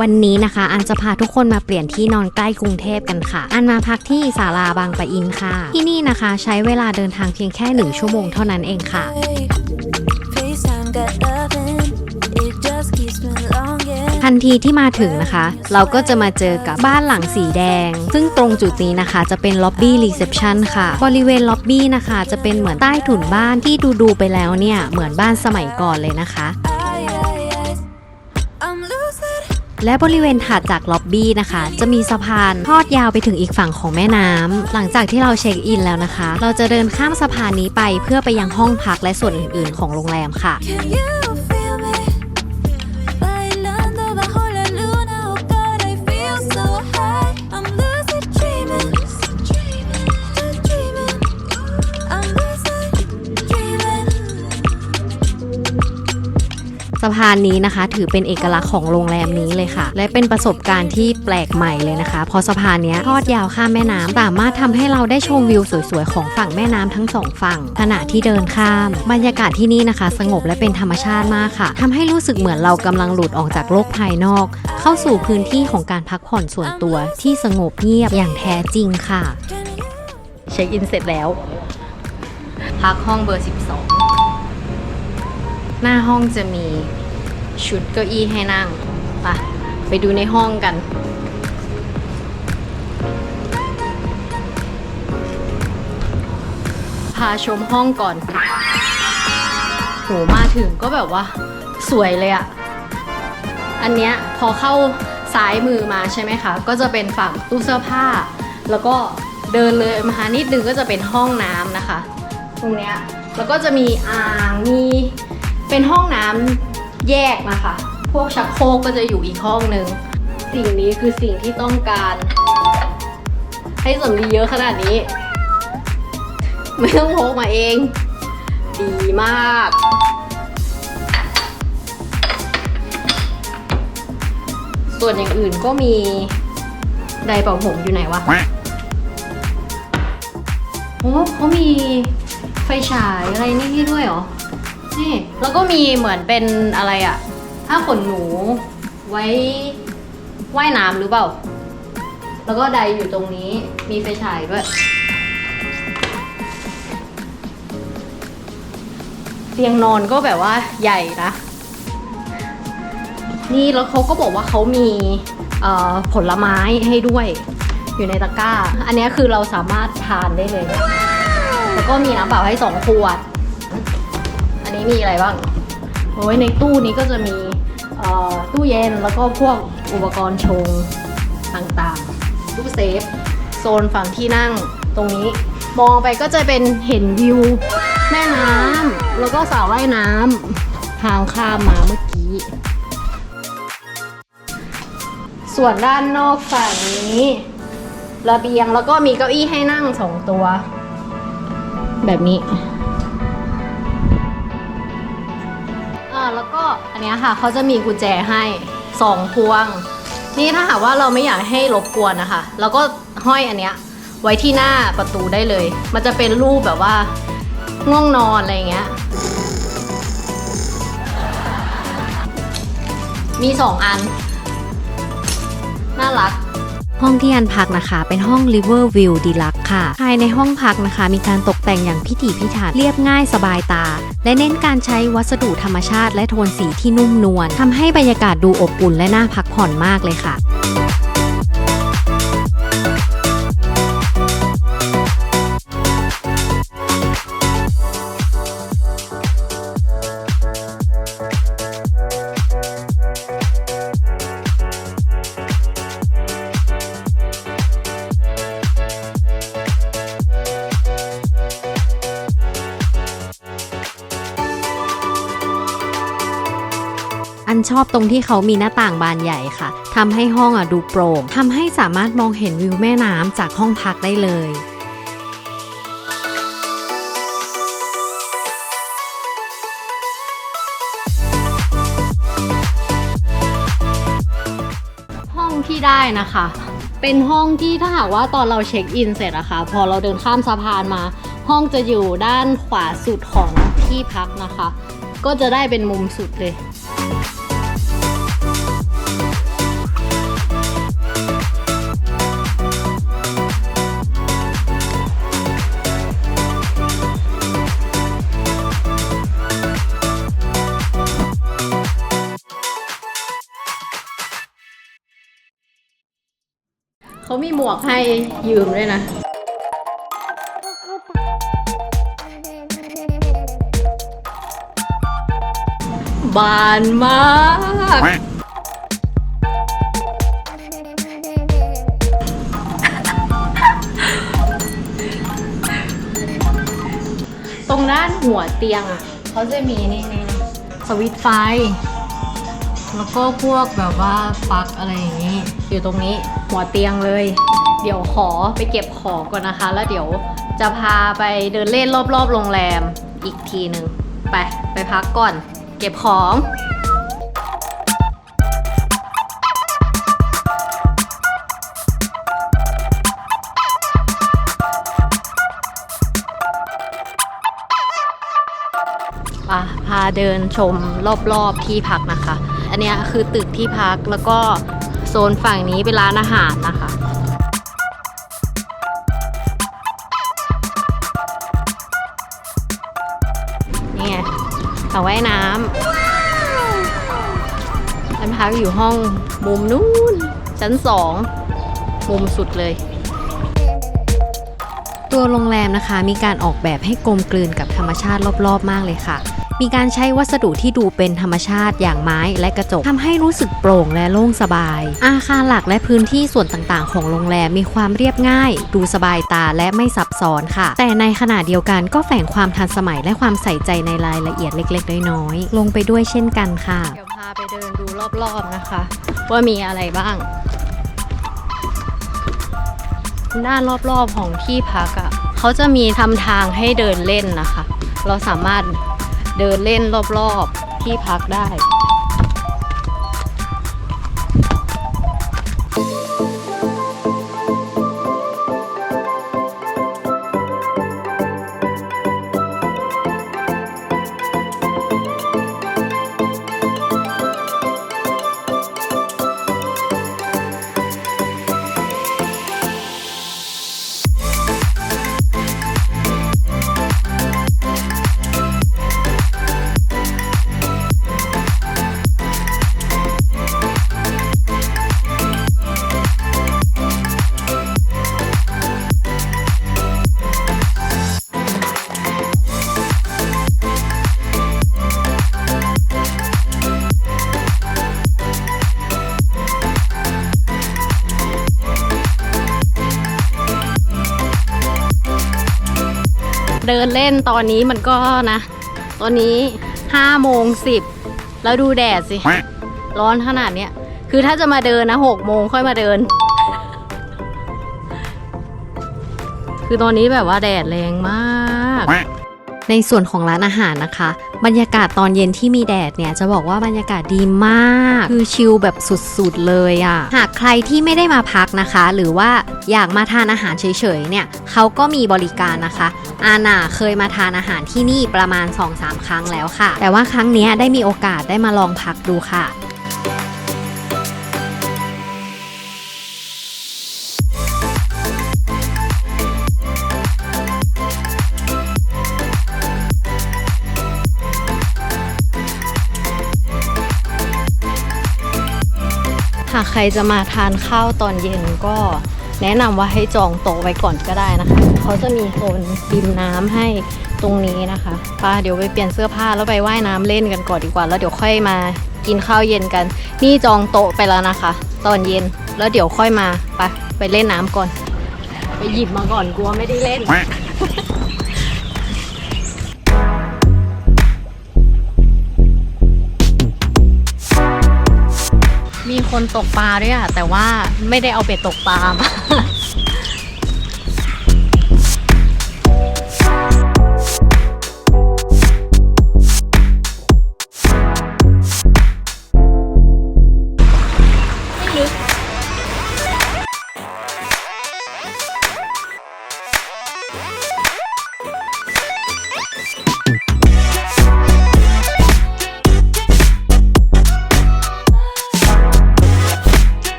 วันนี้นะคะ อันจะพาทุกคนมาเปลี่ยนที่นอนใกล้กรุงเทพกันค่ะ อันมาพักที่ศาลาบางปะอินค่ะ ที่นี่นะคะใช้เวลาเดินทางเพียงแค่หนึ่งชั่วโมงเท่านั้นเองค่ะ FaceTime got nothing. It just keeps me longing. ทันทีที่มาถึงนะคะ เราก็จะมาเจอกับบ้านหลังสีแดง ซึ่งตรงจุดนี้นะคะ จะเป็นล็อบบี้รีเซพชันค่ะ บริเวณล็อบบี้นะคะ จะเป็นเหมือนใต้ถุนบ้านที่ดูดูๆไปแล้วเนี่ย เหมือนบ้านสมัยก่อนเลยนะคะ และบริเวณถัดจากล็อบบี้นะคะ จะมีสะพานทอดยาวไปถึงอีกฝั่งของแม่น้ำหลังจากที่เราเช็คอินแล้วนะคะ เราจะเดินข้ามสะพานนี้ไปเพื่อไปยังห้องพักและส่วนอื่น ๆ ของโรงแรมค่ะ สะพานนี้นะคะ ถือเป็นเอกลักษณ์ของโรงแรมนี้เลยค่ะ และเป็นประสบการณ์ที่แปลกใหม่เลยนะคะ เพราะสะพานเนี้ยทอดยาวข้ามแม่น้ำสามารถทำให้เราได้ชมวิวสวยๆ ของฝั่งแม่น้ำทั้งสองฝั่ง ขณะที่เดินข้าม บรรยากาศที่นี่นะคะ สงบและเป็นธรรมชาติมากค่ะทำให้รู้สึกเหมือนเรากำลังหลุดออกจากโลกภายนอก เข้าสู่พื้นที่ของการพักผ่อนส่วนตัวที่สงบเงียบอย่างแท้จริงค่ะ เช็คอินเสร็จแล้ว พักห้องเบอร์ 12 หน้าห้องจะมีชุดเก้าอี้ให้นั่งไปไปดูในห้องกัน พาชมห้องก่อน โห มาถึงก็แบบว่า สวยเลยอะอันเนี้ยพอเข้าซ้ายมือมาใช่ไหมคะ ก็จะเป็นฝั่งตู้เสื้อผ้า แล้วก็เดินเลยมานิดนึงก็จะเป็นห้องน้ำนะคะ ตรงเนี้ยแล้วก็จะมีอ่างมี เป็นห้องน้ำแยกนะคะ พวกชักโครกก็จะอยู่อีกห้องนึง สิ่งนี้คือสิ่งที่ต้องการ ให้สำลีเยอะขนาดนี้ ไม่ต้องโพกมาเอง ดีมาก ส่วนอย่างอื่นก็มีไดร์เป่าผมอยู่ไหนวะโอ้เขามีไฟฉายอะไรนี่ด้วยเหรอ นี่ แล้วก็มีเหมือนเป็นอะไรอะผ้าขนหนู ไว้ว่ายน้ำหรือเปล่า แล้วก็ไดร์อยู่ตรงนี้ มีไฟฉายด้วยเตียงนอนก็แบบว่าใหญ่นะ นี่แล้วเขาก็บอกว่าเขามีผลไม้ให้ด้วย อยู่ในตะกร้า อันนี้คือเราสามารถทานได้เลย แล้วก็มีน้ำเปล่าให้สองขวด นี้มีอะไรบ้างโอ้ยในตู้นี้ก็จะมีตู้เย็นแล้วก็พวกอุปกรณ์ชงต่างๆ ตู้เซฟ โซนฝั่งที่นั่งตรงนี้ มองไปก็จะเป็นเห็นวิว แม่น้ำแล้วก็สระว่ายน้ำทางข้ามมาเมื่อกี้ ส่วนด้านนอกฝั่งนี้ระเบียงแล้วก็มีเก้าอี้ให้นั่งสองตัว แบบนี้็อันเนี้ยค่ะเขาจะมีกุญแจให้สองพวง นี่ถ้าหากว่าเราไม่อยากให้รบกวนนะคะเราก็ห้อยอันเนี้ยไว้ที่หน้าประตูได้เลย มันจะเป็นรูปแบบว่าง่วงนอนอะไรเงี้ย มีสองอัน น่ารัก ห้องที่อันพักนะคะ เป็นห้อง River View Deluxe ค่ะ ภายในห้องพักนะคะ มีการตกแต่งอย่างพิถีพิถันเรียบง่ายสบายตา และเน้นการใช้วัสดุธรรมชาติและโทนสีที่นุ่มนวลทำให้บรรยากาศดูอบอุ่นและน่าพักผ่อนมากเลยค่ะ ชอบตรงที่เขามีหน้าต่างบานใหญ่ค่ะทำให้ห้องอะดูโปร่งทำให้สามารถมองเห็นวิวแม่น้ำจากห้องพักได้เลยห้องที่ได้นะคะ เป็นห้องที่ถ้าหากว่าตอนเราเช็คอินเสร็จอะคะ พอเราเดินข้ามสะพานมา ห้องจะอยู่ด้านขวาสุดของที่พักนะคะ ก็จะได้เป็นมุมสุดเลยามีหมวกให้ยืมด้วยนะ บานมาก ตรงด้านหัวเตียงอะเขาจะมีนี่นี่สวิตช์ไฟ แล้วก็พวกแบบว่าปลั๊กอะไรอย่างนี้ อยู่ตรงนี้หัวเตียงเลย เดี๋ยวขอไปเก็บของก่อนนะคะ แล้วเดี๋ยวจะพาไปเดินเล่นรอบๆโรงแรมอีกทีหนึ่งไปไปพักก่อน เก็บของพาเดินชมรอบๆที่พักนะคะ อันนี้คือตึกที่พักแล้วก็ โซนฝั่งนี้เป็นร้านอาหารนะคะนี่ไงสระว่ายน้ำอันพักอยู่ห้องมุมนู้น ชั้นสองมุมสุดเลย ตัวโรงแรมนะคะมีการออกแบบให้กลมกลืนกับธรรมชาติรอบๆมากเลยค่ะ มีการใช้วัสดุที่ดูเป็นธรรมชาติอย่างไม้และกระจกทำให้รู้สึกโปร่งและโล่งสบาย อาคารหลักและพื้นที่ส่วนต่างๆ ของโรงแรมมีความเรียบง่าย ดูสบายตาและไม่ซับซ้อนค่ะ แต่ในขณะเดียวกันก็แฝงความทันสมัยและความใส่ใจในรายละเอียดเล็กๆ น้อยๆลงไปด้วยเช่นกันค่ะเดี๋ยวพาไปเดินดูรอบๆนะคะ ว่ามีอะไรบ้างด้านรอบๆของที่พักอะ่ะเขาจะมีทำทางให้เดินเล่นนะคะ เราสามารถ เดินเล่นรอบๆที่พักได้ เดินเล่นตอนนี้มันก็นะ ตอนนี้5โมง10แล้วดูแดดสิ ร้อนขนาดเนี้ย คือถ้าจะมาเดินนะ6โมงค่อยมาเดิน คือตอนนี้แบบว่าแดดแรงมาก ในส่วนของร้านอาหารนะคะ บรรยากาศตอนเย็นที่มีแดดเนี่ยจะบอกว่าบรรยากาศดีมาก คือชิลแบบสุดๆเลยอะ่ะ หากใครที่ไม่ได้มาพักนะคะ หรือว่าอยากมาทานอาหารเฉยๆเนี่ยเขาก็มีบริการนะคะ อาน่าเคยมาทานอาหารที่นี่ประมาณ 2-3 ครั้งแล้วค่ะ แต่ว่าครั้งนี้ได้มีโอกาสได้มาลองพักดูค่ะ ใครจะมาทานข้าวตอนเย็นก็แนะนำว่าให้จองโต๊ะไว้ก่อนก็ได้นะคะ เขาจะมีโซนริมน้ำให้ตรงนี้นะคะป้าเดี๋ยวไปเปลี่ยนเสื้อผ้าแล้วไปว่ายน้ำเล่นกันก่อนดีกว่า แล้วเดี๋ยวค่อยมากินข้าวเย็นกัน นี่จองโต๊ะไปแล้วนะคะ ตอนเย็นแล้วเดี๋ยวค่อยมาไปไปเล่นน้ำก่อน ไปหยิบมาก่อนกลัวไม่ได้เล่น ตกปลาด้วยอะแต่ว่าไม่ได้เอาเป็ดตกปลามา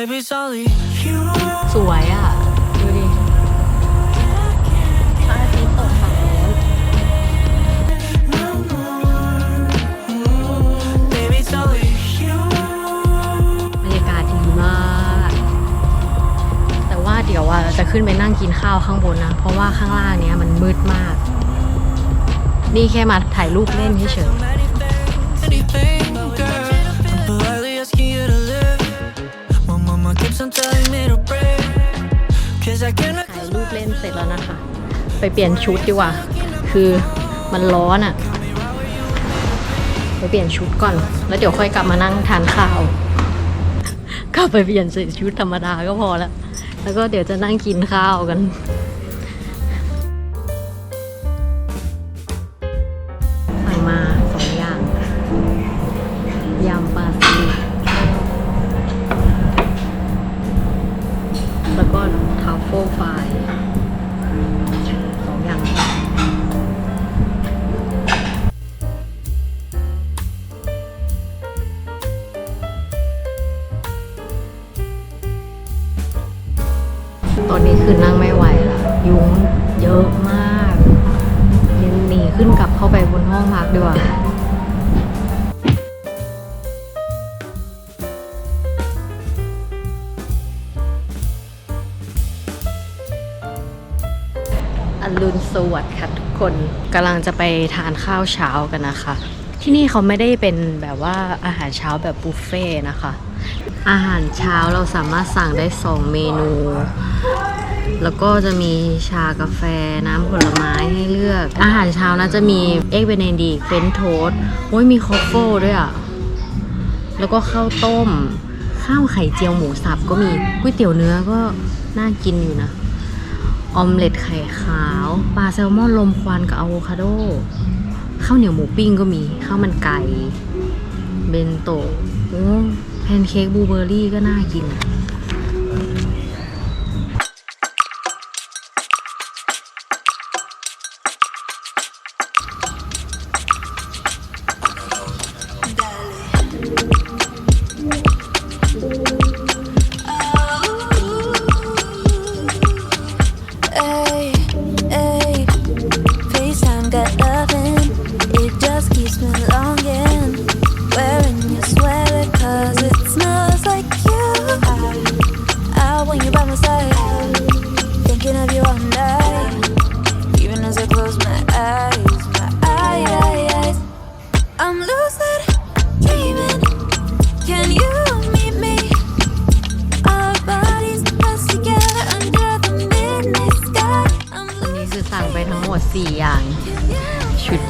สวยอะ ดูดิพระอาทิตย์ตกฝั่งนู้น Baby, it's only you. บรรยากาศดีมาก แต่ว่าเดี๋ยวว่าเราจะขึ้นไปนั่งกินข้าวข้างบนนะ เพราะว่าข้างล่างเนี้ยมันมืดมาก นี่แค่มาถ่ายรูปเล่นเฉย Anything, ถ่ายรูปเล่นเสร็จแล้วนะคะ ไปเปลี่ยนชุดดีกว่า คือมันร้อนอะ่ะ ไปเปลี่ยนชุดก่อน แล้วเดี๋ยวค่อยกลับมานั่งทานข้าวกลับไปเปลี่ยนใส่ชุดธรรมดาก็พอแล้ว แล้วก็เดี๋ยวจะนั่งกินข้าวกัน เยอะมากยังหนีขึ้นกลับเข้าไปบนห้องพักดีกว่าอรุณสวัสดิ์ค่ะทุกคนกำลังจะไปทานข้าวเช้ากันนะคะ ที่นี่เขาไม่ได้เป็นแบบว่าอาหารเช้าแบบบุฟเฟ่นะคะ อาหารเช้าเราสามารถสั่งได้ 2 เมนู แล้วก็จะมีชากาแฟน้ำผลไม้ให้เลือก อาหารเช้านะจะมีเอ็กเบเนดีเฟรนช์โทสโอ้ยมีคอฟเฟลด้วยอะ แล้วก็ข้าวต้ม ข้าวไข่เจียวหมูสับก็มีก๋วยเตี๋ยวเนื้อก็น่ากินอยู่นะ ออมเล็ตไข่ขาว ปลาแซลมอนลมควันกับอะโวคาโด ข้าวเหนียวหมูปิ้งก็มี ข้าวมันไก่ เบนโตะโอ้แพนเค้กบลูเบอร์รี่ก็น่ากินอะ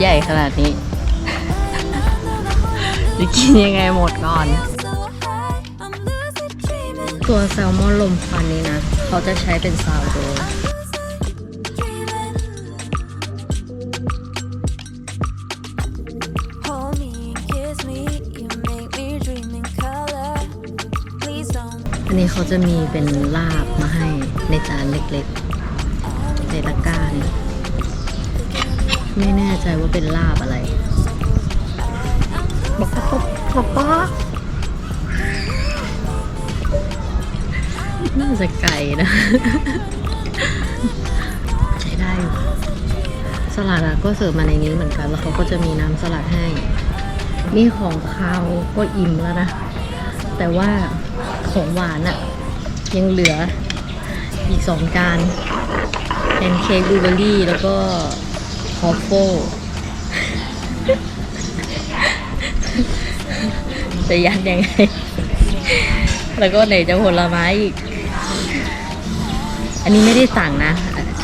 ใหญ่ขนาดนี้ จะกินยังไงหมดก่อน ตัวแซลมอนลมควันนี้นะ เขาจะใช้เป็นซาวโดอันนี้เขาจะมีเป็นลาบมาให้ในจานเล็กๆในตะกร้านี่ ไม่แน่ใจว่าเป็นลาบอะไรบอกป๊อกป๊อกป๊อน่าจะไก่นะ ใช้ได้อยู่สลัดอะก็เสิร์ฟมาในนี้เหมือนกัน แล้วเขาก็จะมีน้ำสลัดให้ นี่ของคาวก็อิ่มแล้วนะ แต่ว่าของหวานอะยังเหลืออีกสองจานแพนเค้กบลูเบอร์รี่แล้วก็ คอฟโฟจะยัดยังไง แล้วก็ไหนจะผลไม้อีก อันนี้ไม่ได้สั่งนะ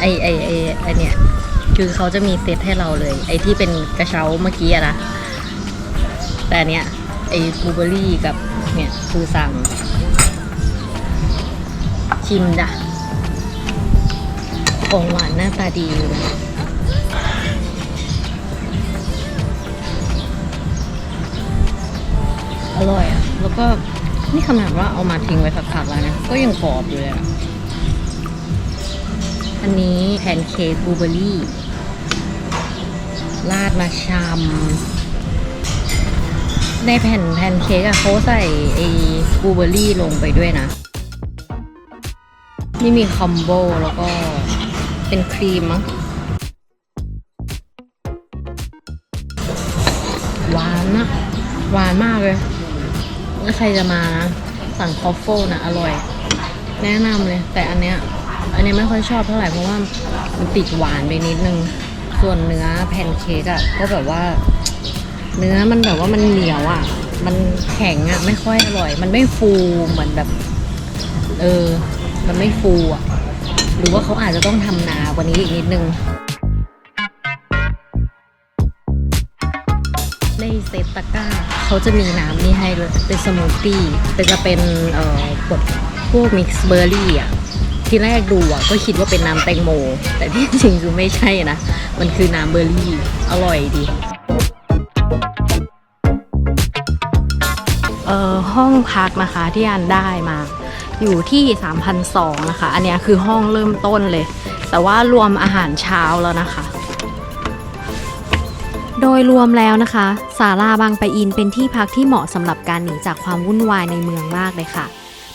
ไอไอไอไอเนี่ย คือเขาจะมีเซตให้เราเลย ไอที่เป็นกระเช้าเมื่อกี้อะนะ แต่อันเนี้ยไอ้บลูเบอร์รี่กับเนี่ยคือสั่ง ชิมจ้ะของหวานหน้าตาดีอยู่นะ อร่อยอะแล้วก็นี่ขนาดว่าเอามาทิ้งไว้สักพักแล้วนะ ก็ยังกรอบอยู่เลยอะอันนี้แพนเค้กบลูเบอร์รี่ราดมาชำในแผ่นแพนเค้กอะเขาใส่ไอ้บลูเบอร์รี่ลงไปด้วยนะ นี่มีคอมโบแล้วก็เป็นครีมมั้งหวานนะหวานมากเลย ถ้าใครจะมานะสั่งคอฟเฟิลนะอร่อย แนะนำเลย แต่อันเนี้ยอันนี้ไม่ค่อยชอบเท่าไหร่เพราะว่ามันติดหวานไปนิดนึง ส่วนเนื้อแพนเค้กอะก็แบบว่า เนื้อมันแบบว่ามันเหนียวอะมันแข็งอะไม่ค่อยอร่อย มันไม่ฟูเหมือนแบบ เออ มันไม่ฟูอะหรือว่าเขาอาจจะต้องทำนากว่านี้อีกนิดนึง ในเซตตะก้าเขาจะมีน้ำนี่ให้เลยเป็นสมูทตี้แต่จะเป็นเอ่อบดพวกมิกซ์เบอร์รี่อะที่แรกดูอะก็คิดว่าเป็นน้ำแตงโม แต่ที่จริงคือไม่ใช่นะ มันคือน้ำเบอร์รี่ อร่อยดีเอ่อห้องพักนะคะที่อันได้มา อยู่ที่ 3,200นะคะ อันนี้คือห้องเริ่มต้นเลย แต่ว่ารวมอาหารเช้าแล้วนะคะ โดยรวมแล้วนะคะศาลาบางปะอินเป็นที่พักที่เหมาะสำหรับการหนีจากความวุ่นวายในเมืองมากเลยค่ะ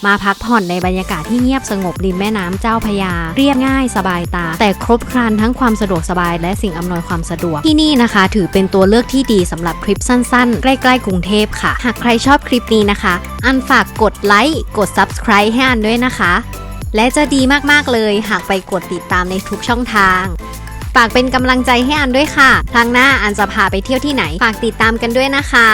มาพักผ่อนในบรรยากาศที่เงียบสงบริมแม่น้ำเจ้าพยา เรียบง่ายสบายตา แต่ครบครันทั้งความสะดวกสบายและสิ่งอำนวยความสะดวก ที่นี่นะคะ ถือเป็นตัวเลือกที่ดีสำหรับคลิปสั้นๆ ใกล้ๆกรุงเทพค่ะ หากใครชอบคลิปนี้นะคะ อันฝากกดไลค์กด subscribe ให้อันด้วยนะคะ และจะดีมากๆเลย หากไปกดติดตามในทุกช่องทาง ฝากเป็นกำลังใจให้อันด้วยค่ะ ครั้งหน้าอันจะพาไปเที่ยวที่ไหน ฝากติดตามกันด้วยนะคะ